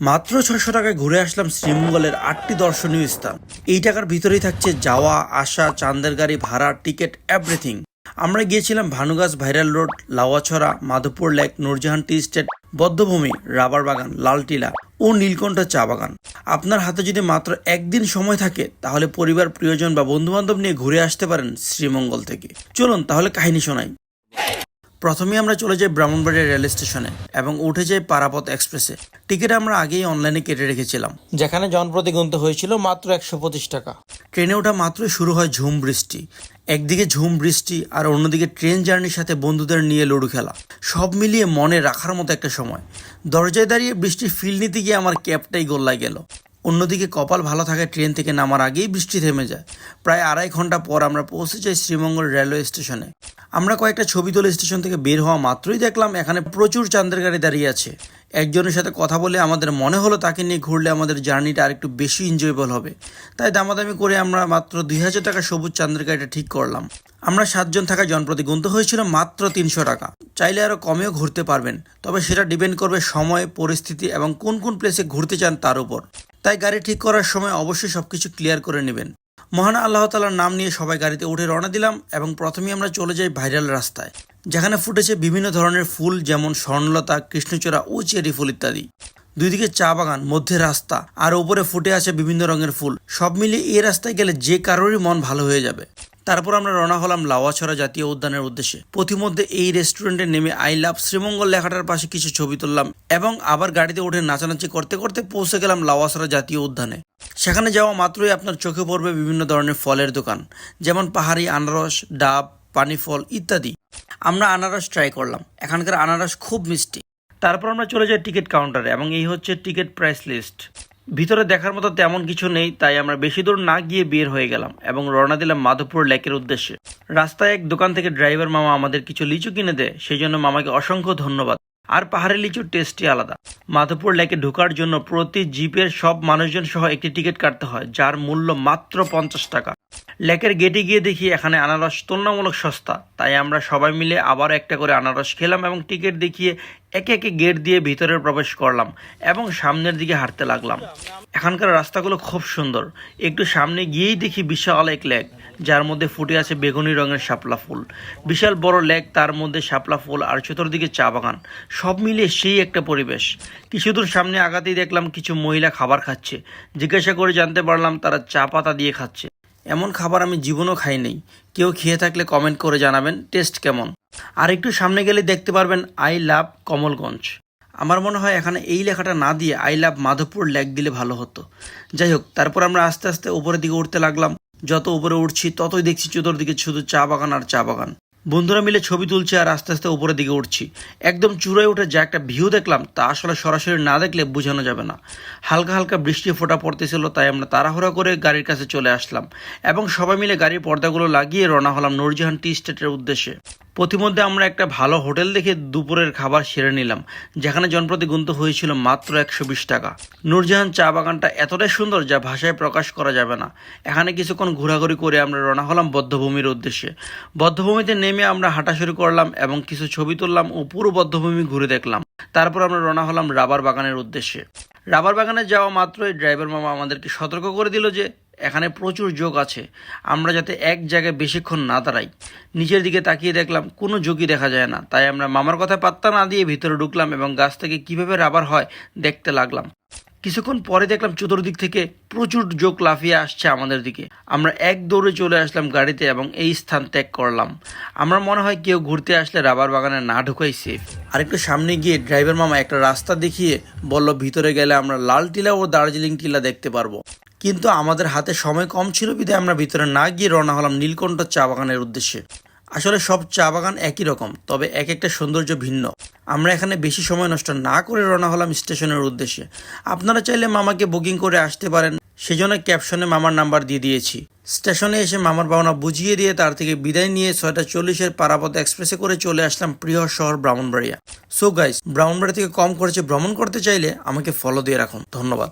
মাত্র ছশো টাকায় ঘুরে আসলাম শ্রীমঙ্গলের আটটি দর্শনীয় স্থান। এই টাকার ভিতরেই থাকছে যাওয়া, আসা চান্দের গাড়ি, ভাড়া, টিকিট এভরিথিং আমরা গিয়েছিলাম Bhanugach viral road, Lawachara, Madhabpur lake, Nurjahan tea estate, বদ্ধভূমি, rubber বাগান, লালটিলা ও নীলকণ্ঠ চা বাগান। আপনার হাতে যদি মাত্র একদিন সময় থাকে, তাহলে পরিবার, প্রিয়জন বা বন্ধু বান্ধব নিয়ে ঘুরে আসতে পারেন শ্রীমঙ্গল থেকে। চলুন তাহলে কাহিনী শোনাই। প্রথমে আমরা চলে যাই ব্রাহ্মণবাড়িয়া রেল স্টেশনে এবং উঠে যাই পারাপথ এক্সপ্রেসে। টিকিট আমরা আগেই অনলাইনে কেটে রেখেছিলাম। যেখানে জনপ্রতি গুনতে হয়েছিল মাত্র একশো পঁচিশ টাকা। ট্রেনে ওঠা মাত্রই শুরু হয় ঝুম বৃষ্টি। একদিকে ঝুম বৃষ্টি আর অন্যদিকে ট্রেন জার্নির সাথে বন্ধুদের নিয়ে লুডু খেলা। সব মিলিয়ে মনে রাখার মতো একটা সময়। দরজায় দাঁড়িয়ে বৃষ্টির ফিল নিতে গিয়ে আমার ক্যাবটাই গোল্লায় গেল। অন্যদিকে কপাল ভালো থাকায় ট্রেন থেকে নামার আগেই বৃষ্টি থেমে যায়। প্রায় আড়াই ঘণ্টা পর আমরা পৌঁছে যাই শ্রীমঙ্গল রেলওয়ে স্টেশনে। আমরা কয়েকটা ছবি তুলে স্টেশন থেকে বের হওয়া মাত্রই দেখলাম এখানে প্রচুর চান্দের গাড়ি দাঁড়িয়ে আছে। একজনের সাথে কথা বলে আমাদের মনে হলো তাকে নিয়ে ঘুরলে আমাদের জার্নিটা আরেকটু বেশি এনজয়েবল হবে। তাই দামাদামি করে আমরা মাত্র দুই হাজার টাকা সবুজ চান্দের গাড়িটা ঠিক করলাম। আমরা সাতজন থাকা জনপ্রতি গুনতে হয়েছিল মাত্র তিনশো টাকা। চাইলে আরও কমেও ঘুরতে পারবেন, তবে সেটা ডিপেন্ড করবে সময়, পরিস্থিতি এবং কোন কোন প্লেসে ঘুরতে চান তার উপর। তাই গাড়ি ঠিক করার সময় অবশ্যই সব কিছু ক্লিয়ার করে নেবেন। মহান আল্লাহ তালার নাম নিয়ে সবাই গাড়িতে উঠে রওনা দিলাম এবং প্রথমেই আমরা চলে যাই ভাইরাল রাস্তায়, যেখানে ফুটেছে বিভিন্ন ধরনের ফুল যেমন স্বর্ণলতা, কৃষ্ণচূড়া, ও চেরি ফুল ইত্যাদি। দুই দিকে চা বাগান, মধ্যে রাস্তা, আর ওপরে ফুটে আছে বিভিন্ন রঙের ফুল। সব মিলিয়ে এই রাস্তায় গেলে যে কারোরই মন ভালো হয়ে যাবে। তারপর আমরা রওনা হলাম লাওয়াছড়া জাতীয় উদ্যানের উদ্দেশ্যে। প্রতিমধ্যে এই রেস্টুরেন্টে নেমে আই লাভ শ্রীমঙ্গল লেখাটার পাশে কিছু ছবি তুললাম এবং আবার গাড়িতে উঠে নাচানাচি করতে করতে পৌঁছে গেলাম লাওয়াছড়া জাতীয় উদ্যানে। সেখানে যাওয়া মাত্রই আপনার চোখে পড়বে বিভিন্ন ধরনের ফলের দোকান, যেমন পাহাড়ি আনারস, ডাব পানি ফল ইত্যাদি। আমরা আনারস ট্রাই করলাম। এখানকার আনারস খুব মিষ্টি। তারপর আমরা চলে যাই টিকিট কাউন্টারে এবং এই হচ্ছে টিকিট প্রাইস লিস্ট। ভিতরে দেখার মতো তেমন কিছু নেই, তাই আমরা বেশি দূর না গিয়ে বের হয়ে গেলাম এবং রওনা দিলাম মাধবপুর লেকের উদ্দেশ্যে। রাস্তায় এক দোকান থেকে ড্রাইভার মামা আমাদের কিছু লিচু কিনে দেয় সেই জন্য মামাকে অসংখ্য ধন্যবাদ। আর পাহাড়ের লিচুর টেস্টই আলাদা। মাধবপুর লেকে ঢোকার জন্য প্রতি জিপের সব মানুষজন সহ একটি টিকিট কাটতে হয়, যার মূল্য মাত্র পঞ্চাশ টাকা। লেকের গেটে গিয়ে দেখি এখানে আনারস তুলনামূলক সস্তা। তাই আমরা সবাই মিলে আবার একটা করে আনারস খেলাম এবং টিকিট দেখিয়ে একে একে গেট দিয়ে ভিতরে প্রবেশ করলাম এবং সামনের দিকে হাঁটতে লাগলাম। এখানকার রাস্তাগুলো খুব সুন্দর। একটু সামনে গিয়েই দেখি বিশাল এক লেক, যার মধ্যে ফুটে আছে বেগুনি রঙের শাপলা ফুল। বিশাল বড় লেক, তার মধ্যে শাপলা ফুল আর চতুর্দিকে চা বাগান। সব মিলিয়ে সেই একটা পরিবেশ। কিছু দূর সামনে আগাতেই দেখলাম কিছু মহিলা খাবার খাচ্ছে। জিজ্ঞাসা করে জানতে পারলাম তারা চা পাতা দিয়ে খাচ্ছে। এমন খাবার আমি জীবনও খাইনি কেউ খেয়ে থাকলে কমেন্ট করে জানাবেন টেস্ট কেমন। আর একটু সামনে গেলে দেখতে পারবেন আই লাভ কমলগঞ্জ। আমার মনে হয় এখানে এই লেখাটা না দিয়ে আই লাভ মাধবপুর লেখ দিলে ভালো হতো। যাই হোক, তারপর আমরা আস্তে আস্তে উপরের দিকে উঠতে লাগলাম। যত উপরে উঠছি, ততই দেখছি চতুর্দিকে শুধু চা বাগান আর চা বাগান। বন্ধুরা মিলে ছবি তুলছে আর আস্তে আস্তে উপরের দিকে উঠছি। একদম চূড়ায় উঠে যা একটা ভিউ দেখলাম, তা আসলে সরাসরি না দেখলে বোঝানো যাবে না। হালকা হালকা বৃষ্টি ফোটা পড়তেছিল, তাই আমরা তাড়াহুড়া করে গাড়ির কাছে চলে আসলাম এবং সবাই মিলে গাড়ির পর্দাগুলো লাগিয়ে রওনা হলাম নুরজাহান টি স্টেটের উদ্দেশ্যে। পথিমধ্যে আমরা একটা ভালো হোটেল দেখে দুপুরের খাবার সেরে নিলাম, যেখানে জনপ্রতি গুনতে হয়েছিল মাত্র একশো বিশ টাকা। নূরজাহান চা বাগানটা এতটাই সুন্দর যা ভাষায় প্রকাশ করা যাবে না। এখানে কিছুক্ষণ ঘোরাঘুরি করে আমরা রওনা হলাম বদ্ধভূমির উদ্দেশ্যে। বদ্ধভূমিতে নেমে আমরা হাঁটা শুরু করলাম এবং কিছু ছবি তুললাম ও পুরো বদ্ধভূমি ঘুরে দেখলাম। তারপর আমরা রওনা হলাম রাবার বাগানের উদ্দেশ্যে। রাবার বাগানে যাওয়া মাত্রই ড্রাইভার মামা আমাদেরকে সতর্ক করে দিল যে এখানে প্রচুর যোগ আছে। আমরা যাতে এক জায়গায় বেশিক্ষণ না দাঁড়াই। নিচের দিকে তাকিয়ে দেখলাম, কোনো যোগই দেখা যায় না। তাই আমরা মামার কথা পাত্তা না দিয়ে ভিতরে ঢুকলাম এবং গাছ থেকে কীভাবে রাবার হয় দেখতে লাগলাম। কিছুক্ষণ পরে দেখলাম চতুর্দিক থেকে প্রচুর যোগ লাফিয়ে আসছে আমাদের দিকে। আমরা এক দৌড়ে চলে আসলাম গাড়িতে এবং এই স্থান ত্যাগ করলাম। আমার মনে হয় কেউ ঘুরতে আসলে রাবার বাগানে না ঢুকাই সেফ আর একটু সামনে গিয়ে ড্রাইভার মামা একটা রাস্তা দেখিয়ে বলল, ভিতরে গেলে আমরা লাল টিলা ও দার্জিলিং টিলা দেখতে পারব। কিন্তু আমাদের হাতে সময় কম ছিল বিধায় আমরা ভিতরে না গিয়ে রওনা হলাম নীলকণ্ঠ চা বাগানের উদ্দেশ্যে। আসলে সব চা বাগান একই রকম, তবে এক একটা সৌন্দর্য ভিন্ন। আমরা এখানে বেশি সময় নষ্ট না করে রওনা হলাম স্টেশনের উদ্দেশ্যে। আপনারা চাইলে মামাকে বুকিং করে আসতে পারেন, সেজন্য ক্যাপশনে মামার নাম্বার দিয়ে দিয়েছি। স্টেশনে এসে মামার পাওনা বুঝিয়ে দিয়ে তার থেকে বিদায় নিয়ে ছয়টা চল্লিশের পারাপথ এক্সপ্রেসে করে চলে আসলাম প্রিয় শহর ব্রাহ্মণবাড়িয়া। সো গাইস ব্রাহ্মণবাড়ি থেকে কম খরচে ভ্রমণ করতে চাইলে আমাকে ফলো দিয়ে রাখুন। ধন্যবাদ।